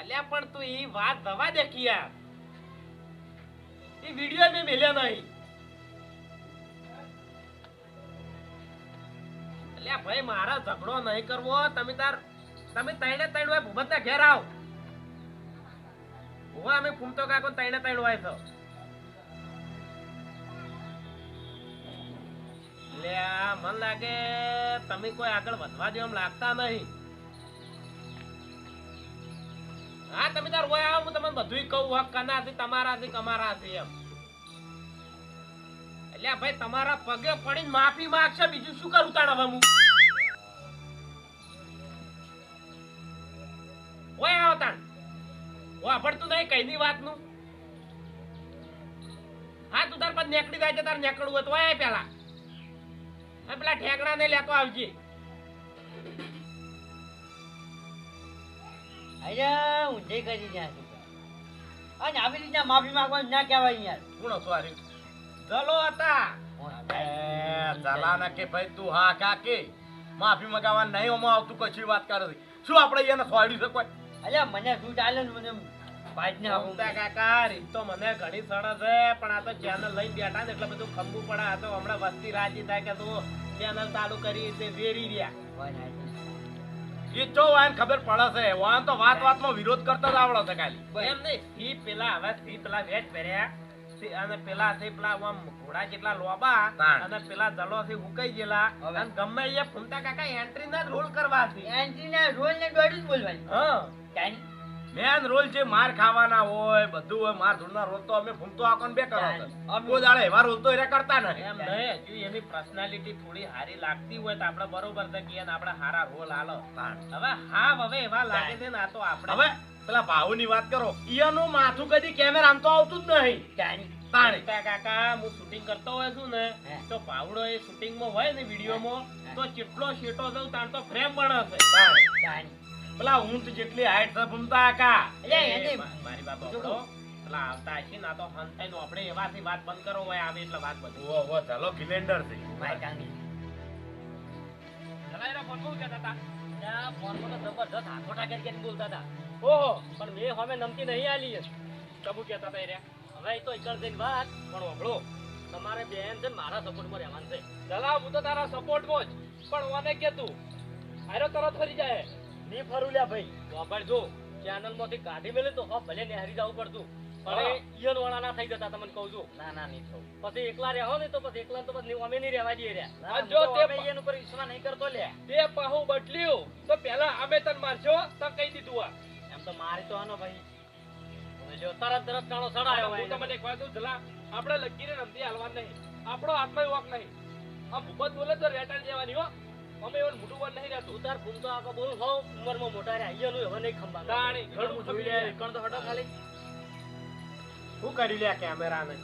અલ્યા, પણ તું ઈ વાત દવા દેખી યાર ઈ વિડિયો મેં મેલ્યો નહીં. અલ્યા, ભાઈ, મારા ઝઘડો નહીં કરવો. તમે તાર, તમે તૈણે તૈણ હોય ભૂપતના ઘેર આવ. હું અમે ફૂમતો કાકો તૈણે તૈણ હોય તો. અલ્યા, મન લાગે તમે કોઈ આગળ વધવા જેમ લાગતા નહીં. હા, તમે તાર હોય આવો, હું તમને બધુંય કહું, હક કનાથી તમારાથી કમારાથી એમ. એટલે ભાઈ તમારા પગે પડીને માફી માંગશે, બીજું શું કરું તાણ હવે હું? ઓય આવો તાણ. વાપરતું નહીં વાત વાતનું? હા, તું તાર પર નેકડી જાય છે, તાર નેકડવું હોય તો ઓય પેલા. પેલા ઠેકડા ને લેતો આવજે. અરે ઊંધે કરી અને આવી રીતના માફી માંગવાનું ના કહેવાય યાર. કોણ હતો રહ્યું? હતા. ચલાના કે ભાઈ તું હા કા કે? માફી મગાવવા નહીં ઓમાં આવતું કશી વાત કરે શું આપણે એને ખોડ્યું છે કોઈ? અલ્યા મને શું ચાલે ને મને ભાઈ ને આપું કાકા રીત તો મને ઘણી સરસ છે પણ આ તો ચેનલ લઈને બેઠા ને એટલે બધું ખંભું પડે આ તો હમણાં વસ્તી રાજી થાય કે તું ચેનલ ચાલુ કરી તે વેરી રહ્યા. એ ચો વાન ખબર પડે છે વાન તો વાત વાતમાં વિરોધ કરતો જ આવડે છે ખાલી. એમ નહીં સી પેલા હવે સી પેલા વેટ પહેર્યા. અને પેલા સી પેલા આમ ઘોડા જેટલા લોબા અને પેલા જલો થી ઉકાઈ ગયેલા. હવે. અને ગમે એ ફૂમતા કાકા એન્ટ્રી ના રોલ કરવા છે એન્ટ્રીના રોલ ને દોડી બોલવાની. હા. મેન રોલ છે માર ખાવાના હોય બધું હોય માર ધૂળના રોલ તો અમે ફૂમતો આકોને બે કરો કોઈ દાડે એવા રોલ તો એરા કરતા નથી. એમ નહીં એની પર્સનાલિટી થોડી હારી લાગતી હોય તો આપણે બરોબર છે કે એને આપણે હારા રોલ આલો. હવે હા હવે એવા લાગે છે ને આ તો આપણે હવે પેલા ભાવની વાત કરો. ઈયાનું માથું કદી કેમેરા આમ તો આવતું જ નહીં. તાણી. કાકા કાકા હું શૂટિંગ કરતો હોય છું ને તો પાવડો એ શૂટિંગમાં હોય ને વિડીયોમાં. તો ચેટલો શેટો દઉં તાણ તો ફ્રેમ પણ. કાંઈ પેલા ઊંટ જેટલી હાઈટ છે ભૂમતા મા- મારી બાબા પેલા આવતા છે ના તો હંતાઈ નો આપણે એવાથી વાત બંધ કરો હોય આવે એટલે વાત બધું ઓ ઓ ચાલો કિલેન્ડર છે. ભાઈ ચલા એરા ફોન કહેતા હતા? ના ફોન તો જબરજસ્ત હાથોટા કરી કરી બોલતા હતા? ઓહો પણ મેં હવે નમતી નહીં આલી કબુ કહેતા હતા એ રહ્યા? હવે તો એકળ જઈને વાત. પણ ઓબળો. તમારે બેન છે મારા સપોર્ટમાં રહેવાનું છે. ચલા હું તો તારા સપોર્ટમાં જ. પણ ઓને કે તું? આરો તરત ફરી જાય. ની ફરું લ્યા ભાઈ વાપર જો ચેનલમાંથી કાઢી મેલે તો હા ભલે નેહરી જવું પડતું. પણ ઈયન વાળા ના થઈ જતા તમને કહું છું. ના ના નહીં થવું. પછી એકલા રહેવો ને તો પછી એકલા તો પછી અમે નહીં રહેવા દઈએ રહ્યા. જો તે ઈયન ઉપર વિશ્વાસ નહીં કરતો લે તે પાહુ બદલ્યું. તો પહેલા અમે તન મારજો તો કહી દીધું આ. એમ તો મારી તો આનો ભાઈ. જો તરત તરત કાળો સડાયો હું તમને એક વાત જલા, આપણે લગીને રમતી હાલવા નહીં. આપણો હાથમાં વોક નહીં. આ ભૂપત બોલે તો રેટાણ જવાની હો. અમે એવું મોટું વન નહીં રહેતું તું તાર ઘૂમતો આખો બોલ. હો ઉંમરમાં મોટા રહ્યા. ઈયનું હવે નહીં ખંભા તાણી, ઘણું જોઈ લે. કણ તો હટો ખાલી. શું કરી લ્યા કેમેરા ને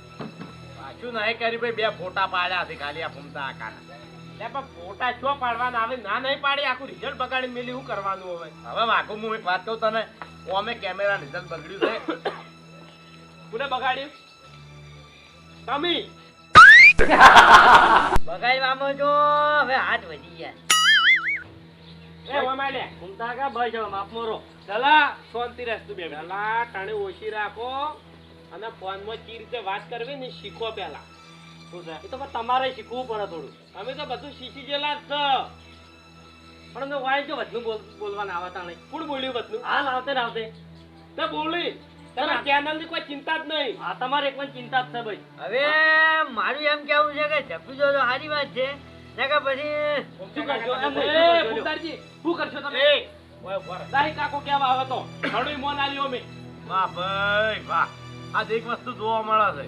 પાછું નહીં કરી ભાઈ. બે ફોટા પાડ્યા છે ખાલી આ ફૂમતા આકાના લે પણ ફોટા છો પાડવાના આવે? ના નહીં પાડી. આખું રિઝલ્ટ બગાડી મેલી. શું કરવાનું હવે? હવે વાઘુ હું એક વાત કહું તને. અમે કેમેરા રિઝલ્ટ બગડ્યું છે. કોને બગાડ્યું? તમે. બગાડવામાં જો હવે હાથ વધી ગયા. એ ઓમાં લે કા ભાઈ જાવ માફ મોરો. દલા શાંતિ રહેશ તું બે દલા ટાણે ઓછી રાખો. અને ફોનમાં કઈ રીતે વાત કરવી ને શીખો પહેલા. એ તો તમારે શીખવું પડે થોડું. અમે તો બધું શીખી ગયેલા જ પણ અમે વાય જો વધુ બોલવાના આવતા નહીં કોણ બોલ્યું બધું? હાલ આવતે ને આવતે. તે બોલી. તમે ચેનલની કોઈ ચિંતા જ નહીં. આ તમારે એક પણ ચિંતા જ છે ભાઈ. હવે મારું એમ કેવું છે કે જપી જો તો સારી વાત છે. ને કે પછી શું કરશો? એ કરશો? ફૂમતાજી, શું કરશો તમે? દાહી કાકો કેવા આવે તો? ઘણું મોન આલ્યો અમે. વાહ ભાઈ વાહ. આ એક વસ્તુ જોવા મળે છે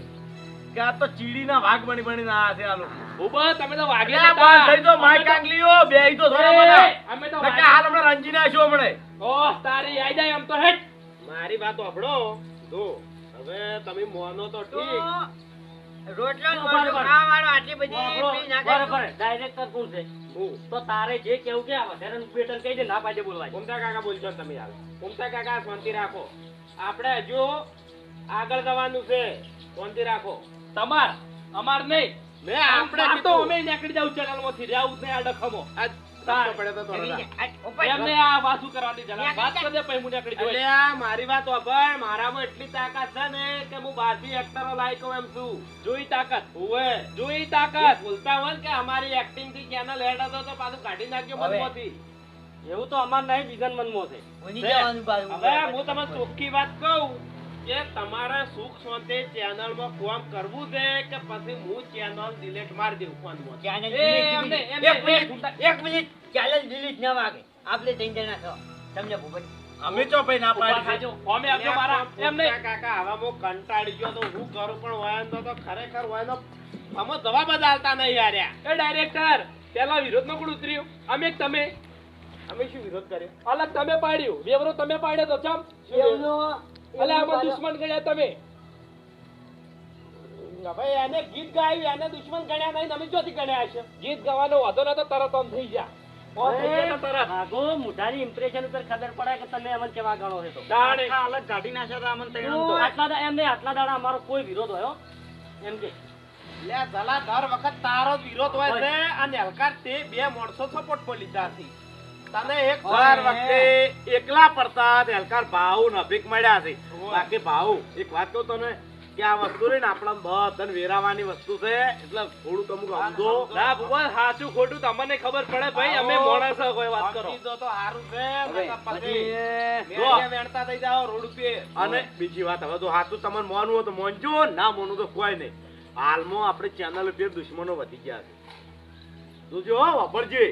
કે આ તો ચીડીના વાઘ બની બનીને આયા છે આ લોકો. ઊભા તમે તો વાગે અલ્યા, બંધ થઈ તો માય કાંગલીઓ બેહી તો થોડા મને અમે તો નકે હાલ હમણાં રંજીના છો હમણે. ઓહ તારી આઈ જાય એમ તો હેટ મારી વાત સાંભળો. જો હવે તમે મોનો તો ઠીક. રોટલો ને બરાબર. આટલી બધી બરાબર, પી બરાબર. ડાયરેક્ટર કોણ છે તો તારે જે કેવું કે વધારે બેટન કહી દે ના પાડે બોલવા કુમતા કાકા બોલશો તમે હાલ. કુમતા કાકા શાંતિ રાખો. આપણે હજુ આગળ જવાનું છે. શાંતિ રાખો. તમાર અમાર નહીં. મેં આપણે તો અમે નીકળી જાવ ચેનલમાંથી. જાવ જ નહીં આ ડખમો મારી વાત વાપર. મારામાં એટલી તાકાત છે ને કે હું બારથી એક્ટરો લાયક એમ છું. જોઈ તાકાત. ઓવે જોઈ તાકાત. બોલતા હોય કે અમારી એક્ટિંગથી ચેનલ હેડ હતો તો પાછું કાઢી નાખ્યો હવે. મનમાંથી. એવું તો અમાર નહીં વિઝન મનમાં છે. હવે હું તમને ચોખ્ખી વાત કહું. કે તમારે સુખ શાંતિ ચેનલમાં કોમ કરવું છે કે પછી હું ચેનલ ડિલીટ મારી દઉં ફોનમાં ચેનલ એ, delete એમને, delete. એમને, એક મિનિટ, એક મિનિટ. ચેનલ ડિલીટ ના વાગે. આપણે ત્રણ જણા છો. તમને ભૂપત અમે તો ભાઈ ના પાડી. થાજો. આપજો મારા. એમને કાકા હવે હું કંટાળી ગયો તો હું કરું પણ વાયન તો ખરેખર વાયન અમે જવાબ જ આલતા નહીં યાર એ ડાયરેક્ટર પેલા વિરોધમાં કોણ ઉતર્યું. અમે તમે? અમે શું વિરોધ કર્યો? અલગ તમે પાડ્યું. વેવરો તમે પાડ્યો તો ચમ? અલે આમાં દુશ્મન ગણ્યા તમે. હવે એને ગીત ગાયું એને દુશ્મન ગણ્યા નહીં તમે ચોથી ગણ્યા હશે? ગીત ગાવાનો વાંધો નતો તરત આમ થઈ જા. ઓમ થઈ ગયા તો તરત. ભાગો મોઢાની impression ઉપર ખબર પડે કે તમે અમને કેવા ગણો છો તો. જાણે. અલગ કાઢી નાખ્યા તો અમને તૈયાર તો. તો. આટલા દા- એમ નહીં, આટલા દાડા અમારો કોઈ વિરોધ હોય એમ કે. દર વખત તારો વિરોધ હોય છે. અને હલકા તે બે માણસો સપોર્ટ પોલીસ તને એક વાર વખતે એકલા પડતા હેલકાર ભાવ ભાવ નભીક મળ્યા છે. બાકી ભાવ એક વાત કહું તને કે આ વસ્તુ રે ને આપણા બધાને વેરાવાની વસ્તુ છે. એટલે થોડું તમે સમજો. ના ભગવાન સાચું ખોટું તમને ખબર પડે ભાઈ અમે મોણસ કોઈ વાત કરો. જો તો સારું છે વેણતા થઈ જાઓ રોડ ઉપર. અને બીજી વાત હવે તો સાચું તમને મોનવું હોય તો મોનજો ના મોનવું તો કોઈ નહીં. હાલમાં આપણે ચેનલ ઉપર દુશ્મનો વધી ગયા છે. જોજો હો વાપરજે.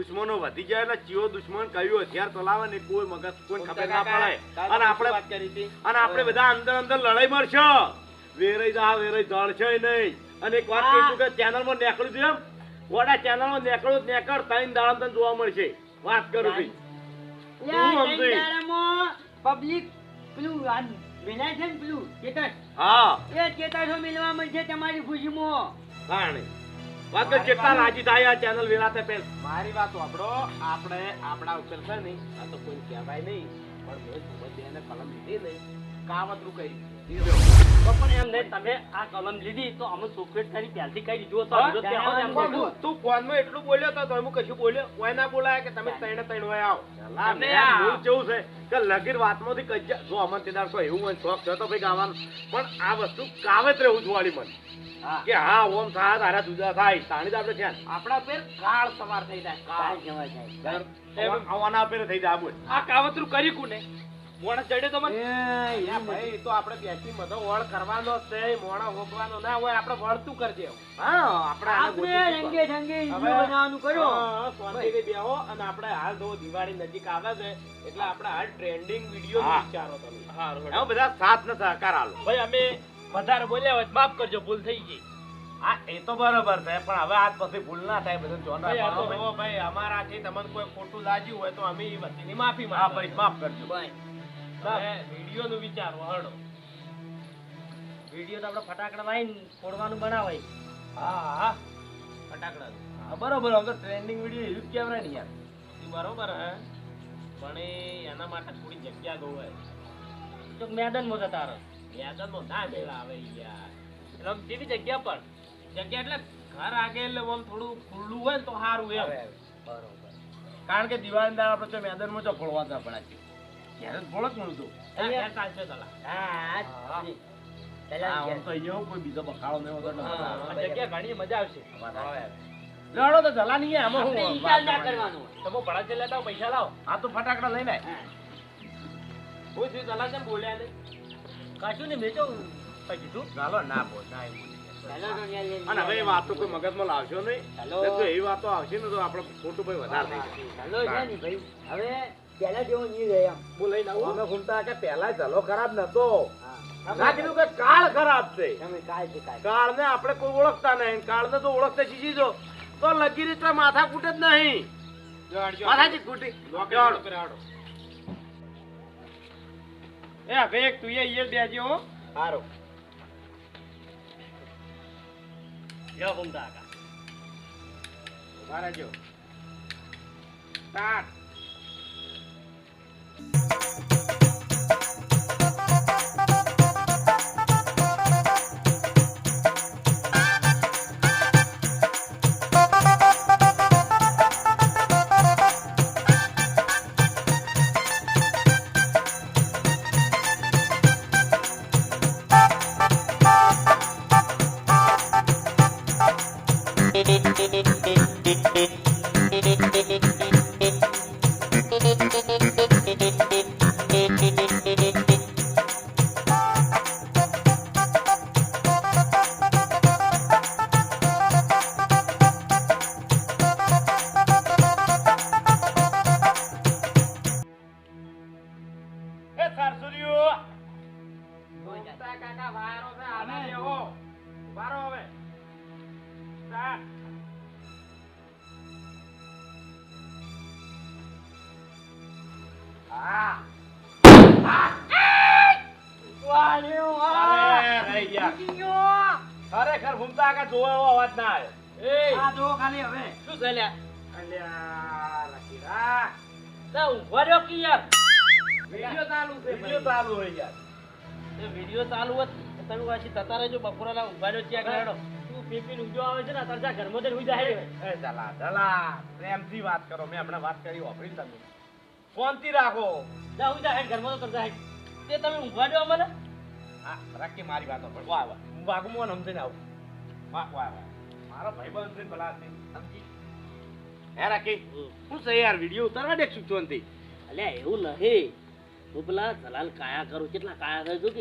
દુશ્મનો વધી જાય એટલે ચિયો દુશ્મન કયું હથિયાર ચલાવે ને કોઈ મગજ કોઈ ખબર ના પડે. અને આપણે વાત કરી હતી? અને આપણે બધા અંદર અંદર લડાઈ મળશે વેરાઈ જા વેરાઈ જળશે નહીં. અને એક વાત કહીશું કે ચેનલમાં નેકળું છે વડા ચેનલમાં નેકળું નેકળ ત્રણ દાડા તને જોવા મળશે. વાત કરું હું સમજી. ત્રણ પેલું વિનાય છે ને પેલું ચેતસ હા. એ ચેતસો મિલવા મળશે તમારી ખુશીમાં. કારણે વાત કર કેટલા રાજી ચેનલ વેરાતે પેલ મારી વાત વાપરો આપણે આપણા ઉપર છે નહીં આ તો કોઈ કહેવાય નહીં પણ એને કલમ લીધી નહીં કાવતરું કરી તો પણ એમ નહીં, તમે આ કલમ લીધી તો અમે ચોકલેટ કરી પહેલથી કહી દીધું તો આ વિરોધ ત્યાં હોત એમ પણ કીધું. તું- તું ફોનમાં એટલું બોલ્યો તો તોય કશું બોલ્યો? કોઈ ના બોલાય કે તમે ત્રણે ત્રણ હોય આવો? આ એમને મેં આ- મૂળ કેવું છે કે લગીર વાતમાંથી કજ્જા જો અમન તેદાર છો એવું હોય શોખ થયો તો ભાઈ ગાવાનું. પણ આ વસ્તુ કાવત રહેવું જોવાળી મને. કે હા ઓમ થાય તારા જુદા થાય. તાણી આપડે આપણે છે આપણા પેર કાળ સવાર થઈ જાય. કાળ. જવા જાય. આવવાના આપે થઈ જાય આ કાવતરું કરી કુ મોણસ ચડે તો મને. એ, યા ભાઈ તો આપણે બેસી બધો વળ કરવાનો છે મોણ હોકવાનો ના હોય આપણે વળતું કરજે? હા આપણે આપણે રંગે ઢંગે હવે- બનાવવાનું કરો. હા, શાંતિથી બેહો અને આપણે હાલ તો દિવાળી નજીક આવે છે એટલે આપણે હાલ ટ્રેન્ડિંગ વિડિયો વિચારો તમે. હા બધા સાથ ન સહકાર આલો. ભાઈ અમે વધારે બોલ્યા હોય માફ કરજો ભૂલ થઈ ગઈ. હા એ તો બરોબર છે પણ હવે આજ પછી ભૂલ ના થાય બધું જોન ભાઈ, ભાઈ અમારાથી તમને કોઈ ખોટું લાગ્યું હોય તો અમે એ વતીની માફી હા ભાઈ માફ કરજો. બસ. હવે વિડીયોનું વિચાર હળો વીડિયો તો આપણે ફટાકડા લાવીને ફોડવાનું બનાવાય. હા હા. ફટાકડા હા, બરોબર હવે ટ્રેન્ડિંગ વીડિયો એવું કેમેરા કહેવાય ને યાર. બરોબર હે પણ એના માટે થોડી જગ્યા ગોવાય તો મેદાનમાં જતા રહો. મેદાનમાં ના મેળા આવે યાર. એટલે કેવી જગ્યા પણ જગ્યા એટલે ઘર આગે એટલે આમ થોડું ખુલ્લું હોય ને તો સારું એમ. બરોબર. કારણ કે દિવાળી દાળ આપણે તો મેદાનમાં જો ફોડવા ના પડે. ત્યારે ફોડો મળતું. હા, ત્યાં ચાલશે તલા હા, હા. જી. પેલા હા, ઘેર. આમ તો અહીંયા કોઈ બીજો બખાડો નહીં હોતો એટલે હા, બધા આ જગ્યા ઘણી મજા આવશે. લડો તો જલા નહીં આમાં આપણે શું ના કરવાનો? તમે ભડાકે લેતા આવો, પૈસા લાવો. આ તો ફટાકડા લઈને હું. શું તલા કેમ બોલ્યા નહીં? કશું નહીં મેં તો કીધું? ચાલો ના બોલ ના એવું તો અને હવે એ વાતો કોઈ મગજમાં લાવશો નહીં. તો એવી વાતો આવશે ને તો આપણે ખોટું ભાઈ વધારે થઈ જાય હવે પેલા જેવો નહીં રહે એમ. બોલાઈ અમે ઘૂમતા કે પહેલા ચલો ખરાબ નતો. હા. ના કીધું કે કાળ ખરાબ છે. કાળ ને આપણે કોઈ ઓળખતા નહીં કાળને તો ઓળખતા શીખી જો તો લગી રીતે માથા કૂટે જ નહીં. માથાજી કૂટી એ હવે એક તું એ બેજો હો. સારું જો ભૂમતા કાકા. રહેજો સ્ટાર્ટ ખરેખર ઘૂમતા કાકા જોવો એવો અવાજ ના એ. આ જો ખાલી હવે. શું છે લ્યા? અલ્યા રખીરા તા ઊંઘવા દ્યો કે યાર વિડિયો ચાલુ છે વિડિયો ચાલુ હોય યાર એ વીડિયો ચાલુ હોત તો તમે પાછી તતા રહેજો બપોરના ઊંઘવા દ્યો ત્યાં ગયેલો તું પી પીને આવે છે ને? અત્યારે જા ઘરમાં જઈને જાય એ જલા જલા પ્રેમથી વાત કરો. મેં હમણાં વાત કરી વાપરી તમે શાંતિ રાખો. જા ઊંઘી જાય ઘરમાં તો તરજા તે તમે ઊંઘવા દો મને હા રાખી મારી વાતો પર. વાહ વાહ. હું વાગમો સમજીને આવું. વાહ વાહ વાહ. મારો ભાઈબંધ છે ભલા છે. સમજી. હે રાખી. હું છે યાર વિડિયો ઉતારવા દે છું ચોંતી અલ્યા એવું નહીં. હું પેલા દલાલ કાયા કરું કેટલા કાયા કરું છું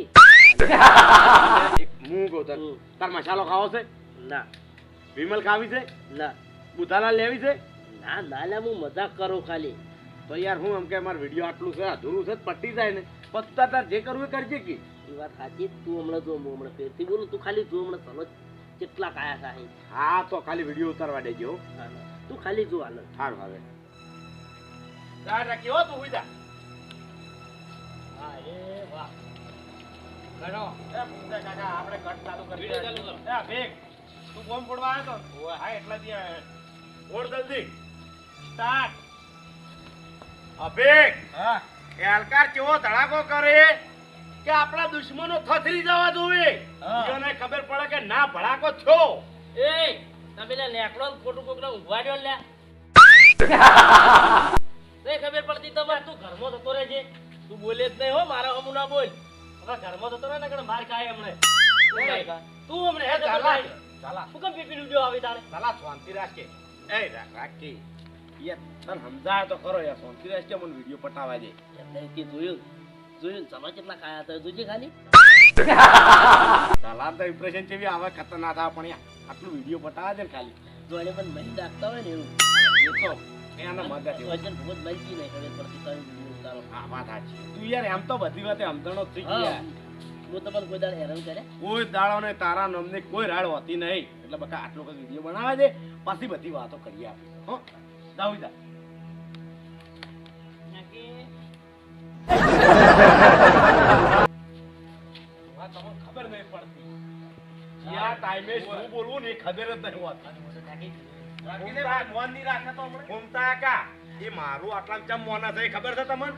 કે હું કહું તાર તાર મસાલો ખાવો છે? ના. વિમલ ખાવી છે? ના. બુધાલાલ લેવી છે? ના ના લે હું મજાક કરું ખાલી. તો યાર હું એમ કે મારું વીડિયો આટલું છે અધૂરું છે પટી જાય ને. પત્તા તાર જે કરવું એ કરજે કે. એ વાત સાચી તું હમણાં જો હું હમણાં ફેરથી બોલું તું ખાલી જો હમણાં ચલો કેટલા કાયા થાય હા તો ખાલી વીડિયો ઉતારવા દેજો તું ખાલી જો હાલ. સારું હવે. જા રાખી હો તું હુઈ જા હા એ વાહ. ઘણો. એ પૂજા કાકા આપણે કટ ચાલુ કરી વીડિયો ચાલુ કરો. એ ભેગ તું બોમ્બ ફોડવા આવ્યો તો? હા એટલા દી ફોડ જલ્દી. સ્ટાર્ટ. અભિક હા. એ હલકાર કેવો ધડાકો કરે? કે આપણા દુશ્મનો થથરી જવા જોવે. એને ખબર પડે કે ના ભડાકો થયો. એ તમે લે નેકળો ખોટું કોકને ઊભા દ્યો લે. લ્યા તે ખબર પડતી તો મારે તું ઘરમાં જતો રહેજે. તું બોલે જ નહીં હો મારા હમું ના બોલ. હવે ઘરમાં જતો રહે ને કણ માર ખાય હમણે. તું હમણે હે ચાલા. ચાલા. શું કેમ પીપી લુડ્યો આવી તારે? ચાલા શાંતિ રાખે એ રાખ રાખી યાર તને સમજાય તો ખરો યાર સોનથી રાખે મને વીડિયો પટાવા દે. એમને કે જોયું જોયું ચલો કેટલા ખાયા તો જોજે ખાલી. ચાલા તો ઇમ્પ્રેશન છે આવે ખતરનાક આવે પણ આટલું વીડિયો પટાવા દે ને ખાલી. જોડે પણ મહી નાખતા હોય ને એવું. એ તો એના મગજ. વજન ભૂત મલકી નહીં ખબર પરથી તમે વીડિયો ઉતારો હા વાત સાચી. તું યાર એમ તો બધી વાતે સમજણો થઈ ગયા હું તમને કોઈ દાડે હેરાન કરે. કોઈ દાડો ને તારા નામની કોઈ રાડ હોતી નહીં. એટલે બકા આટલો કઈ વીડિયો બનાવે છે પાછી બધી વાતો કરી આપે. હો? જા ખબર નહીં પડતી યા ટાઈમે શું બોલવું ને એ ખબર જ નહીં હોતી એ મારું આટલા ચમ મોના છે ખબર છે તમને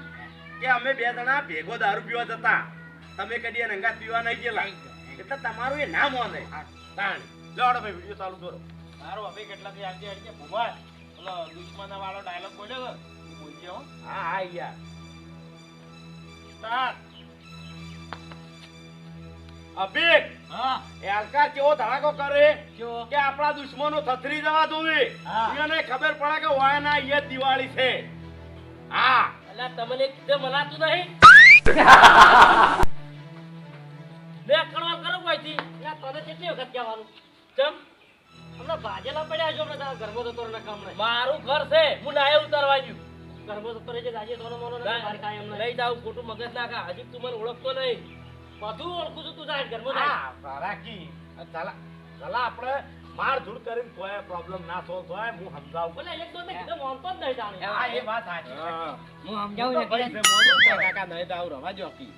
કે અમે બે જણા ભેગો દારૂ પીવા જતા તમે કદી રંગા પીવા નહીં ગયેલા એટલે તમારું એ ના મોને તાણ જોડો ભાઈ વીડિયો ચાલુ કરો હવે કેટલાથી આજે આજે ભૂમાય પેલો દુશ્મના વાળો ડાયલોગ બોલ્યો એ બોલજે હો. હા હા યાર. સ્ટાર્ટ અભિક! હા? એ કેવો ધડાકો કરે? કે આપણા દુશ્મનો થથરી જવા દોવે. હા. એને ખબર પડે કે વાયના ઈ દિવાળી છે. હા. એટલે તમને કીધે મનાતું નહીં? બે કણવા કરો કોઈથી? ના તને કેટલી વખત કહેવાનું? ચમ? ભાજેલા પડ્યા છો બધા ઘરમાં જતો રહે કામને મારું ઘર છે હું નાય ઉતારવા જ્યું ઘરમાં જતો રહેજે આજે સોનો મોનો ના માર કાય એમ લઈ જાવ ખોટું મગજ નાખા હજી તું મને ઓળખતો નહીં. બધું ઓળખું છું તું જાય ઘરમાં હા રાખી ચાલા ચાલા આપણે માર ધૂળ કરીને કોઈ પ્રોબ્લેમ ના સોલ્વ થાય હું સમજાવું. બોલે એક દોને કીધું માનતો જ નહીં જાણે. હા એ વાત સાચી. હું. સમજાવું ને કે મોન મોનું કાકા નહીં દાવ રવા જો કી.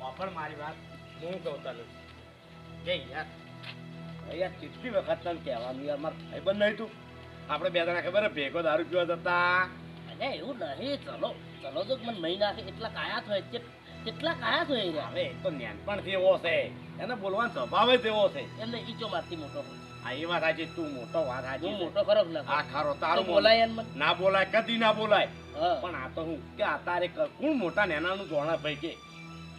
વાપર મારી વાત હું કહું તને. જય યાર યાર કેટલી વખત તને કહેવાનું યાર માર ભાઈબંધ નહીં તું. આપણે બે જણા ખબર ભેગો દારૂ પીવા જતા. અરે એવું નહીં ચલો ચલો તો મને નહીં નાખે એટલા કાયા થાય કે કેટલા કાયા થાય રે હવે તો નાનપણથી એવો છે. એને બોલવાનો સ્વભાવ જ એવો છે. એમને ઈચો મારથી મોટો હા એ વાત સાચી તું મોટો વાત સાચી મોટો ખરો કે આ ખરો તારું બોલાય ના બોલાય કદી ના બોલાય. પણ આ તો હું કે આ તારે કોણ મોટા નેનાનું જોણા ભાઈ કે?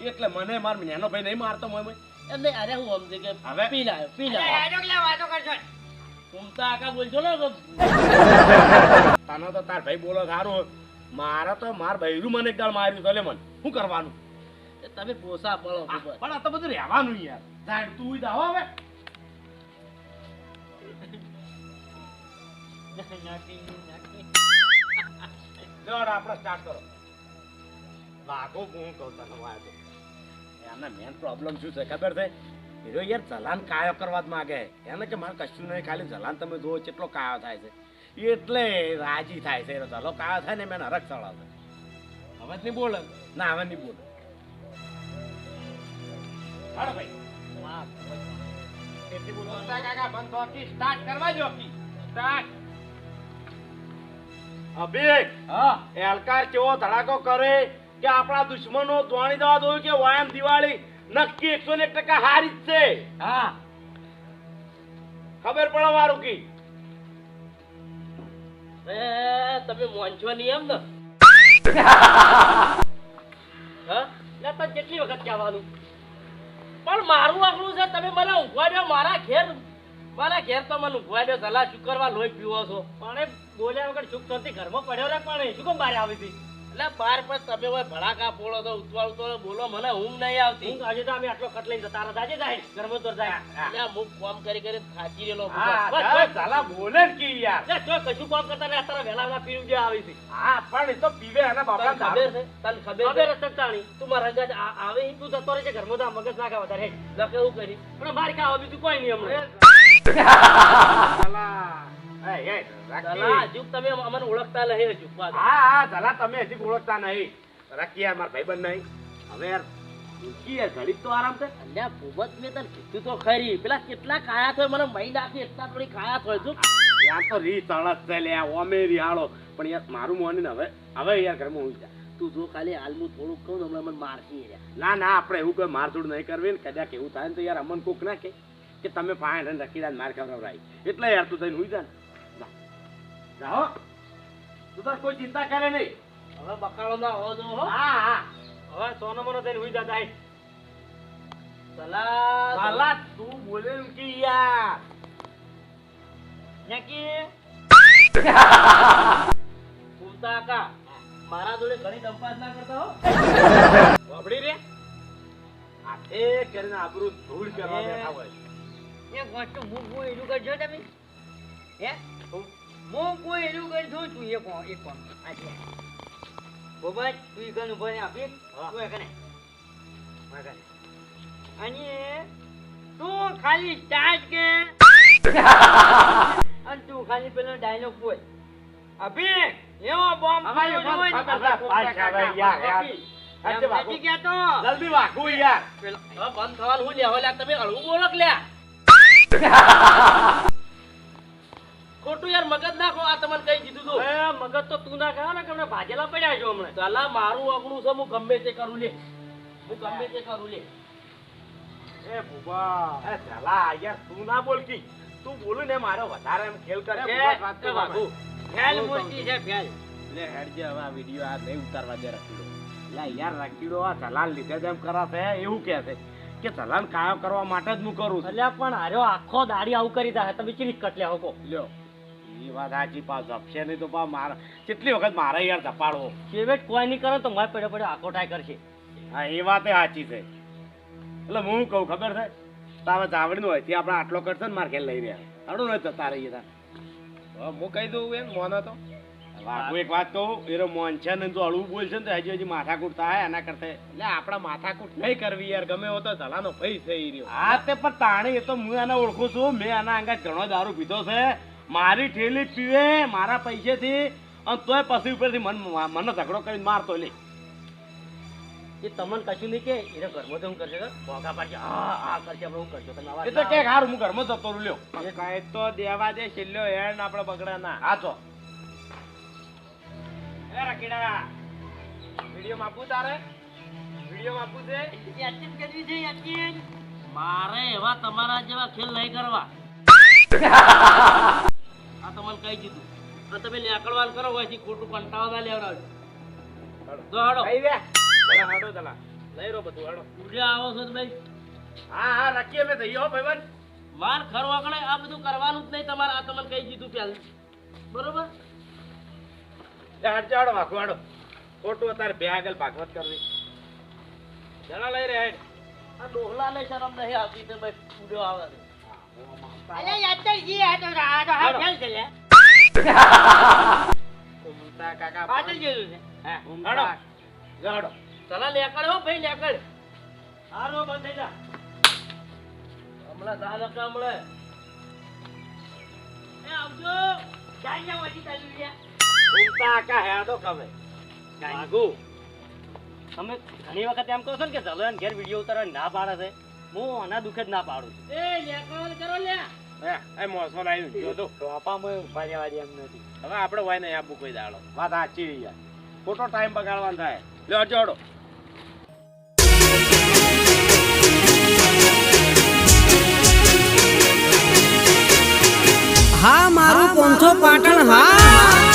એટલે મને માર નેનો ભાઈ નહીં મારતો મને એમ અરે હું સમજે કે? પી લાયો પી લાયો. તો આકા બોલજો ને તને તો તાર ભાઈ બોલો સારું મારા તો માર ભૈરું મને એક માર્યું તો લે મને. શું કરવાનું? તમે પોસા પડો પણ આ તો બધું રહેવાનું યાર. સાહેબ તું ઈ દાવો હવે. આપણે સ્ટાર્ટ કરો. લાગો હું કહું તને વાય એમને મેન પ્રોબ્લેમ શું છે ખબર છે? હીરો યાર જલાન કાયો કરવા જ માગે એને કે મારે કશું નહીં ખાલી જલાન તમે જુઓ કેટલો કાયો થાય છે. એટલે રાજી થાય છે. એનો કાયો થાય ને મેં હરક ચડાવે હવે જ નહીં બોલે? ના હવે નહીં બોલે. હાલો ભાઈ. એટલી બોલતા કાકા બંધ તો સ્ટાર્ટ કરવા જો સ્ટાર્ટ અભિક હા. એ હલકાર કેવો ધડાકો કરે? કે આપણા દુશ્મનો ધોણી દવા દો કે વાયમ દિવાળી નક્કી એકસો ને એક ટકા હારી જ છે. હા. ખબર પડે મારું કી? એ તમે મોંચો નહીં એમ ને? હા? કેટલી વખત કહેવાનું? પણ મારું આખલું છે તમે મને ઊંઘવા દો મારા ઘેર મારા ઘેર તો મને ઊંઘવા દો સલાહ શુક્રવાર લોહી પીવો છો? પણ બોલ્યા વગર ચૂપ થતી ઘરમાં પડ્યો રે પણ શું કેમ બહાર આવી હતી? એટલે બાર પર તમે હોય ભડાકા પોળો તો ઉતવાળ ઉતવાળ બોલો મને ઊંઘ નહીં આવતી. ઊંઘ આજે તો અમે આટલો કટ લઈને જતા રહ્યા. આજે જાય ગરમ તો જાય એટલે હું કામ કરી કરી થાકી ગયેલો. ચાલા બોલે જ કી યાર. જો કશું કામ કરતા નહીં અત્યારે વેલા વેલા પીવું જે આવી છે. હા પણ એ તો પીવે એના બાપા ખબર છે તને ખબર છે. સત્તાણી તું મારા ગજ આવે તું જતો રહે છે ઘરમાં તો મગજ નાખા વધારે. લખે એવું કરી? પણ મારી ખાવા બીજું કોઈ નહીં હમણાં. દલા, હજુ તમે અમને ઓળખતા નહીં હજુ હા હા તમે હજી ઓળખતા નહીં. રાખી યાર મારા ભાઈબંધ નહીં. હવે યાર મૂકી યાર ઘડીક તો આરામ છે અલ્યા ભૂમત મેં તને કીધું તો ખરી. પેલા કેટલા ખાયા થોય મને મહી નાખી એટલા થોડી ખાયા થોય યાર તો રી તળસ છે લે ઓમે રિહાળો પણ યાર મારું મોની ને હવે હવે યાર ઘરમાં હું જા. તું જો ખાલી હાલમું થોડુંક કહું હમણાં મને મારશી ના ના આપણે એવું કોઈ મારઝોડ નહીં કરવી ને. કદાચ એવું થાય ને તો યાર અમન કોક ના કે તમે ફાઈન રન રખી રહ્યા ને માર ખવડાવરાઈ એટલે યાર તું થઈને હુઈ જા ને. જા. જા હો તું તો કોઈ ચિંતા કરે નહીં. હવે બકાળો ના હોવો જો હો. હા હા. હવે સોનો મોનો થઈને હુઈ જતા હેડ. સલાહ તું બોલે ને કે યાર. નકી ફૂમતા કા મારા જોડે ઘણી દંપાસ ના કરતા હો. વાપડી રે. આ એ કરીને આબરૂ ધૂળ કરવા બેઠા હોય એ ગોઠું હું કોઈ એનું કરજો તમે. હે? હું કોઈ એનું કરજો તું એ એક કોણ આજે. તું ઈ કનું ભણે આપી. તું અને તું ખાલી સ્ટાર્ટ કે? અને તું ખાલી પેલો ડાયલોગ બોલ. અભી એવો બોમ્બ ને, છે. જલ્દી વાગું યાર. બંધ થવાનું હું લ્યા લ્યા? તમે હળવું બોલો કે લ્યા? ખોટું યાર મગજ નાખો આ તમને કઈ કીધું તું. મગજ તો તું ના ખાવ ને કે ભાજેલા પડ્યા છો હમણાં? સલા મારું આપણું છે હું ગમે તે કરું લે. હું ગમે તે કરું લે. એ બુબા એ ચાલા યાર તું ના બોલ કી તું બોલું ને મારો વધારે એમ ખેલ કરે છે વાઘુ. ફેલ મૂર્તિ છે ખેલ લે હેડજે હવે આ વિડિયો આ નહીં ઉતારવા દે રખીડો. લે યાર રખીડો આ ચલાન લીધે જ એમ કરાશે એવું કહે છે. કે ચલાન કાયો કરવા માટે જ હું કરું છું. એટલે પણ હાર્યો આખો દાડી આવું કરી દે. તમે ચીરી કટલ્યા હોકો. લ્યો. એ વાત સાચી પા જપશે નહીં તો પા મારે કેટલી વખત મારે યાર ધપાડવો? છેવટ કોઈ નહીં કરે તો મારે પડ્યો પડે આખો ટાઈ કરશે. હા એ વાત સાચી છે. એટલે હું કહું ખબર છે? તાવે ચાવડીનું હોય આપણે આટલો કરશે ને મારે ખેલ લઈ રહ્યા. હાડું નહીં જતા રહીએ તાર હું કહી દઉં એમ મોન તો હું એક વાત કહું એરો મોન છે ને જો હળવું બોલશે ને તો હજી હજી માથાકૂટ થાય એના કરતા. એટલે આપણા માથાકૂટ નહીં કરવી યાર ગમે હો તો ધલાનો ભય થઈ રહ્યો. હા તે પણ તાણી એ તો હું એને ઓળખું છું. મેં આના અંગે ઘણો દારૂ પીધો છે. મારી ઠેલી પીવે મારા પૈસેથી અને તોય પછી ઉપરથી મન મને ઝઘડો કરીને મારતો લે. એ તમને કશું નહીં કે એને ઘરમાં હું કરશે ભોગા પાડશે હા હા કરશે આપણે હું કરશો તમે એ તો કે હાર હું ઘરમાં જતો લ્યો. કાંઈ તો દેવા દે છેલ્લો હેડ આપણે બગડા ના હા તો એ રકીડા વીડિયો માપું તારે? વીડિયો માપું છે? યાચીન કરવી છે યાચીન મારે એવા તમારા જેવા ખેલ નહીં કરવા. આ તમને કહી દીધું. આ તમે નેકળવાન કરો પછી ખોટું કંટાળો ના લેવડાવજો. જો હાડો. આવી ચલા હાડો તલા લઈ રહ્યો બધું હાડો. ઉડ્યા આવો છો તો ભાઈ હા હા રાખીએ મેં થઈ હો ભાઈબંધ. માર ખરવા આગળ આ બધું કરવાનું જ નહીં તમારે આ તમને કહી દીધું પહેલ બરોબર? એ હાડ વાઘો હાડો. ખોટું અત્યારે બે આગળ ભાગવત કરવી. જણા લઈ રહ્યા આ ડોહલા લઈ શરમ નહીં આવતી તે ભાઈ પૂડ્યો આવે. અલે યાત્રાજી, આ તો આ તો હાવ ફેલ છે લે. ઉમતા કાકા પાછળ જેવું છે. હા, હાડો. હાડો જાડો ચલા લેકડ હો ભાઈ લેકડ. હારો બંધ જા. હમણાં જા નકા હમણાં? એ આવજો. ચાલ જા વધી ચાલી લે. ઉમતા કાકા હેડો કમે ભાગુ તમે ઘણી વખત એમ કહો છો ને કે ચલો ઘેર વીડિયો ઉતારવા ના પાડે છે. હું આના દુઃખે જ ના પાડું છું. એ લેકડ કરો લે એ મોસો લાવી જો તો ટોપામાં ઊભા રહેવા દે એમ નથી. હવે આપણે હોય નહીં આપવું કોઈ દાડો. વાત સાચી યાર. ખોટો ટાઈમ બગાડવાનો થાય. લ્યો જોડો હા મારું પોંથો પાટણ હા.